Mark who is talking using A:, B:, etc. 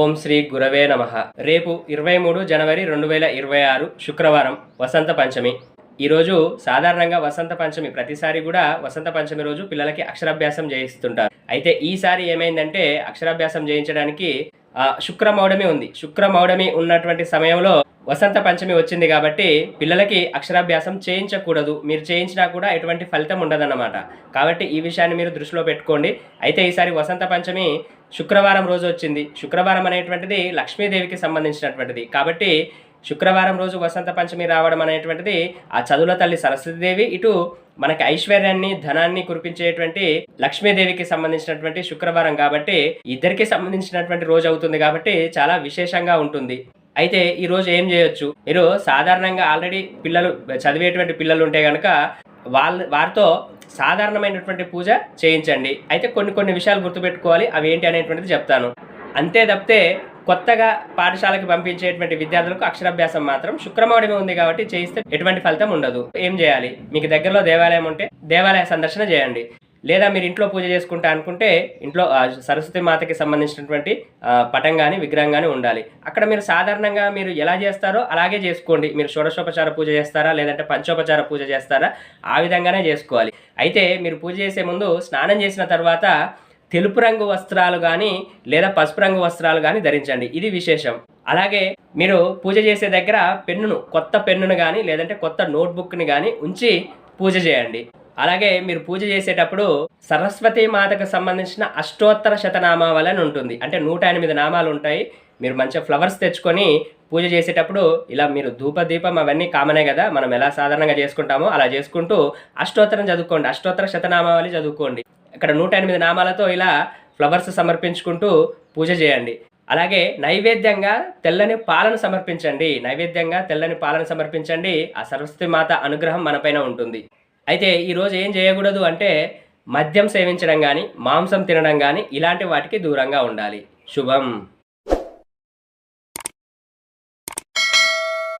A: ఓం శ్రీ గురవే నమ. రేపు ఇరవై మూడు జనవరి రెండు వేల ఇరవై ఆరు శుక్రవారం వసంత పంచమి. ఈరోజు సాధారణంగా వసంత పంచమి ప్రతిసారి కూడా వసంత పంచమి రోజు పిల్లలకి అక్షరాభ్యాసం చేయిస్తుంటారు. అయితే ఈసారి ఏమైందంటే అక్షరాభ్యాసం చేయించడానికి ఆ, శుక్రమౌఢమి ఉంది. శుక్రమౌఢమి ఉన్నటువంటి సమయంలో వసంత పంచమి వచ్చింది కాబట్టి పిల్లలకి అక్షరాభ్యాసం చేయించకూడదు. మీరు చేయించినా కూడా ఎటువంటి ఫలితం ఉండదన్నమాట. కాబట్టి ఈ విషయాన్ని మీరు దృష్టిలో పెట్టుకోండి. అయితే ఈసారి వసంత పంచమి శుక్రవారం రోజు వచ్చింది. శుక్రవారం అనేటువంటిది లక్ష్మీదేవికి సంబంధించినటువంటిది. కాబట్టి శుక్రవారం రోజు వసంత పంచమి రావడం అనేటువంటిది ఆ చదువుల తల్లి సరస్వతీదేవి ఇటు మనకి ఐశ్వర్యాన్ని ధనాన్ని కురిపించేటువంటి లక్ష్మీదేవికి సంబంధించినటువంటి శుక్రవారం కాబట్టి ఇద్దరికి సంబంధించినటువంటి రోజు అవుతుంది కాబట్టి చాలా విశేషంగా ఉంటుంది. అయితే ఈ రోజు ఏం చేయొచ్చు? మీరు సాధారణంగా ఆల్రెడీ పిల్లలు చదివేటువంటి పిల్లలు ఉంటే కనుక వాళ్ళ వారితో సాధారణమైనటువంటి పూజ చేయించండి. అయితే కొన్ని కొన్ని విషయాలు గుర్తుపెట్టుకోవాలి. అవి ఏంటి అనేటువంటిది చెప్తాను. అంతే తప్పితే కొత్తగా పాఠశాలకు పంపించేటువంటి విద్యార్థులకు అక్షరాభ్యాసం మాత్రం శుక్రమౌఢమి ఉంది కాబట్టి చేయిస్తే ఎటువంటి ఫలితం ఉండదు. ఏం చేయాలి? మీకు దగ్గరలో దేవాలయం ఉంటే దేవాలయ సందర్శన చేయండి. లేదా మీరు ఇంట్లో పూజ చేసుకుంటా అనుకుంటే ఇంట్లో సరస్వతి మాతకి సంబంధించినటువంటి పటం కానీ విగ్రహం కానీ ఉండాలి. అక్కడ మీరు సాధారణంగా మీరు ఎలా చేస్తారో అలాగే చేసుకోండి. మీరు షోడశోపచార పూజ చేస్తారా? లేదంటే పంచోపచార పూజ చేస్తారా? ఆ విధంగానే చేసుకోవాలి. అయితే మీరు పూజ చేసే ముందు స్నానం చేసిన తర్వాత తెలుపు రంగు వస్త్రాలు కానీ లేదా పసుపు రంగు వస్త్రాలు కానీ ధరించండి. ఇది విశేషం. అలాగే మీరు పూజ చేసే దగ్గర పెన్నును కొత్త పెన్నును కానీ లేదంటే కొత్త నోట్బుక్ని కానీ ఉంచి పూజ చేయండి. అలాగే మీరు పూజ చేసేటప్పుడు సరస్వతి మాతకు సంబంధించిన అష్టోత్తర శతనామావళి అని ఉంటుంది. అంటే నూట ఎనిమిది నామాలు ఉంటాయి. మీరు మంచిగా ఫ్లవర్స్ తెచ్చుకొని పూజ చేసేటప్పుడు ఇలా మీరు ధూప దీపం అవన్నీ కామనే కదా మనం ఎలా సాధారణంగా చేసుకుంటామో అలా చేసుకుంటూ అష్టోత్తరం చదువుకోండి. అష్టోత్తర శతనామావళి చదువుకోండి. ఇక్కడ నూట ఎనిమిది నామాలతో ఇలా ఫ్లవర్స్ సమర్పించుకుంటూ పూజ చేయండి. అలాగే నైవేద్యంగా తెల్లని పాలను సమర్పించండి. నైవేద్యంగా తెల్లని పాలను సమర్పించండి. ఆ సరస్వతి మాత అనుగ్రహం మనపైన ఉంటుంది. అయితే ఈరోజు ఏం చేయకూడదు అంటే మద్యం సేవించడం కానీ మాంసం తినడం కానీ ఇలాంటి వాటికి దూరంగా ఉండాలి. శుభం.